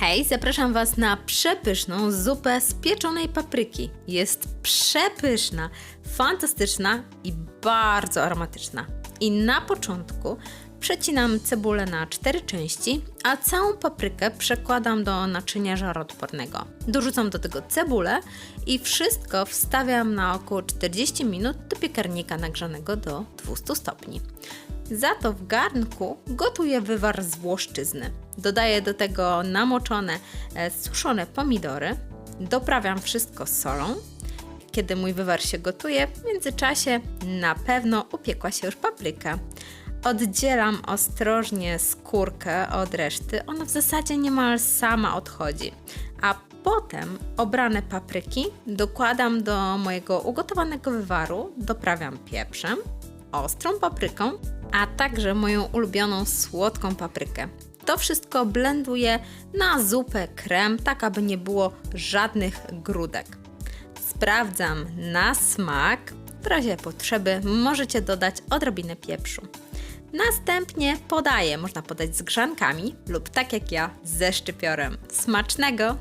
Hej, zapraszam Was na przepyszną zupę z pieczonej papryki. Jest przepyszna, fantastyczna i bardzo aromatyczna. I na początku przecinam cebulę na cztery części, a całą paprykę przekładam do naczynia żaroodpornego. Dorzucam do tego cebulę i wszystko wstawiam na około 40 minut do piekarnika nagrzanego do 200 stopni. Za to w garnku gotuję wywar z włoszczyzny. Dodaję do tego namoczone, e, suszone pomidory. Doprawiam wszystko solą. Kiedy mój wywar się gotuje, w międzyczasie na pewno upiekła się już papryka. Oddzielam ostrożnie skórkę od reszty, ona w zasadzie niemal sama odchodzi. A potem obrane papryki dokładam do mojego ugotowanego wywaru, doprawiam pieprzem, ostrą papryką, a także moją ulubioną słodką paprykę. To wszystko blenduję na zupę krem, tak aby nie było żadnych grudek. Sprawdzam na smak. W razie potrzeby możecie dodać odrobinę pieprzu. Następnie podaję, można podać z grzankami lub tak jak ja ze szczypiorem. Smacznego!